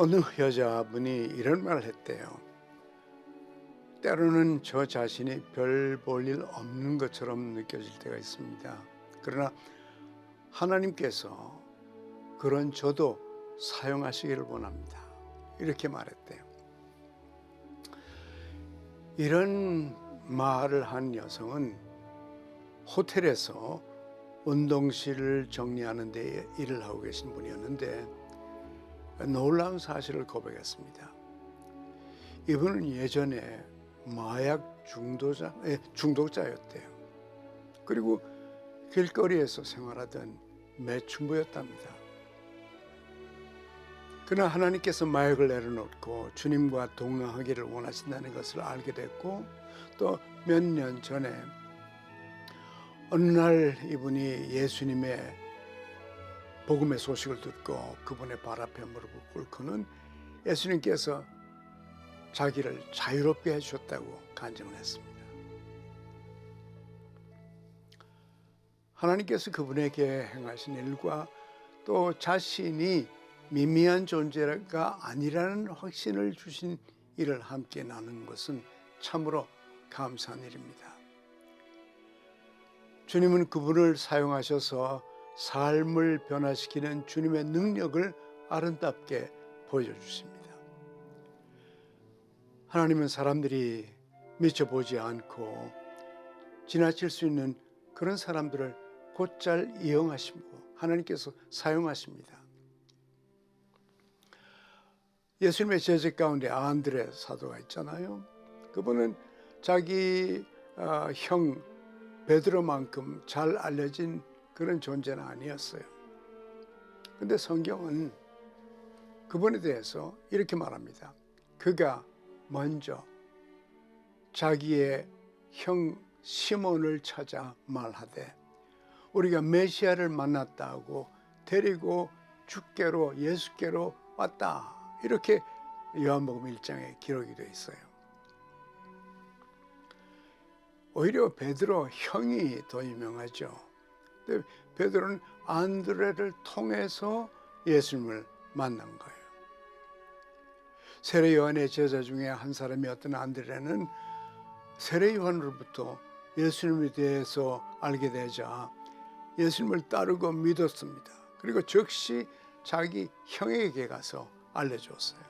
어느 여자분이 이런 말을 했대요. 때로는 저 자신이 별 볼 일 없는 것처럼 느껴질 때가 있습니다. 그러나 하나님께서 그런 저도 사용하시기를 원합니다. 이렇게 말했대요. 이런 말을 한 여성은 호텔에서 운동실을 정리하는 데 일을 하고 계신 분이었는데 놀라운 사실을 고백했습니다. 이분은 예전에 마약 중도자, 예, 중독자였대요. 그리고 길거리에서 생활하던 매춘부였답니다. 그러나 하나님께서 마약을 내려놓고 주님과 동행하기를 원하신다는 것을 알게 됐고 또 몇 년 전에 어느 날 이분이 예수님의 복음의 소식을 듣고 그분의 발 앞에 무릎을 꿇고는 예수님께서 자기를 자유롭게 해주셨다고 간증을 했습니다. 하나님께서 그분에게 행하신 일과 또 자신이 미미한 존재가 아니라는 확신을 주신 일을 함께 나누는 것은 참으로 감사한 일입니다. 주님은 그분을 사용하셔서 삶을 변화시키는 주님의 능력을 아름답게 보여주십니다. 하나님은 사람들이 미쳐보지 않고 지나칠 수 있는 그런 사람들을 곧잘 이용하시고 하나님께서 사용하십니다. 예수님의 제자 가운데 안드레 사도가 있잖아요. 그분은 자기 어, 형 베드로만큼 잘 알려진 그런 존재는 아니었어요. 근데 성경은 그분에 대해서 이렇게 말합니다. 그가 먼저 자기의 형 시몬을 찾아 말하되 우리가 메시아를 만났다고 데리고 주께로 예수께로 왔다. 이렇게 요한복음 1장에 기록이 되어 있어요. 오히려 베드로 형이 더 유명하죠. 베드로는 안드레를 통해서 예수님을 만난 거예요. 세례 요한의 제자 중에 한 사람이었던 안드레는 세례 요한으로부터 예수님에 대해서 알게 되자 예수님을 따르고 믿었습니다. 그리고 즉시 자기 형에게 가서 알려줬어요.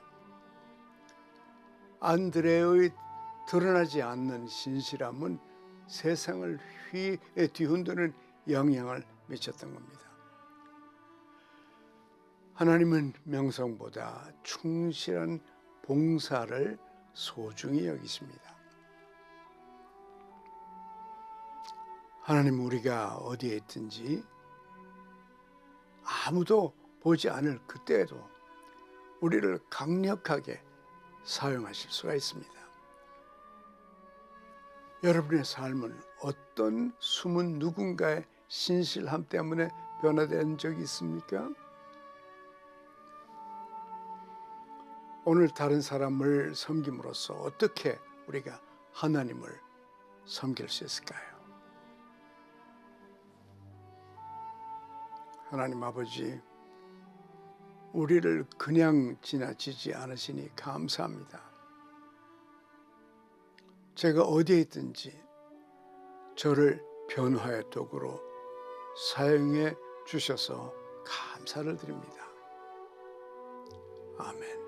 안드레의 드러나지 않는 신실함은 세상을 휘 뒤흔드는 영향을 미쳤던 겁니다. 하나님은 명성보다 충실한 봉사를 소중히 여기십니다. 하나님 우리가 어디에 있든지 아무도 보지 않을 그때에도 우리를 강력하게 사용하실 수가 있습니다. 여러분의 삶은 어떤 숨은 누군가의 신실함 때문에 변화된 적이 있습니까? 오늘 다른 사람을 섬김으로써 어떻게 우리가 하나님을 섬길 수 있을까요? 하나님 아버지, 우리를 그냥 지나치지 않으시니 감사합니다. 제가 어디에 있든지 저를 변화의 도구로 사용해 주셔서 감사를 드립니다. 아멘.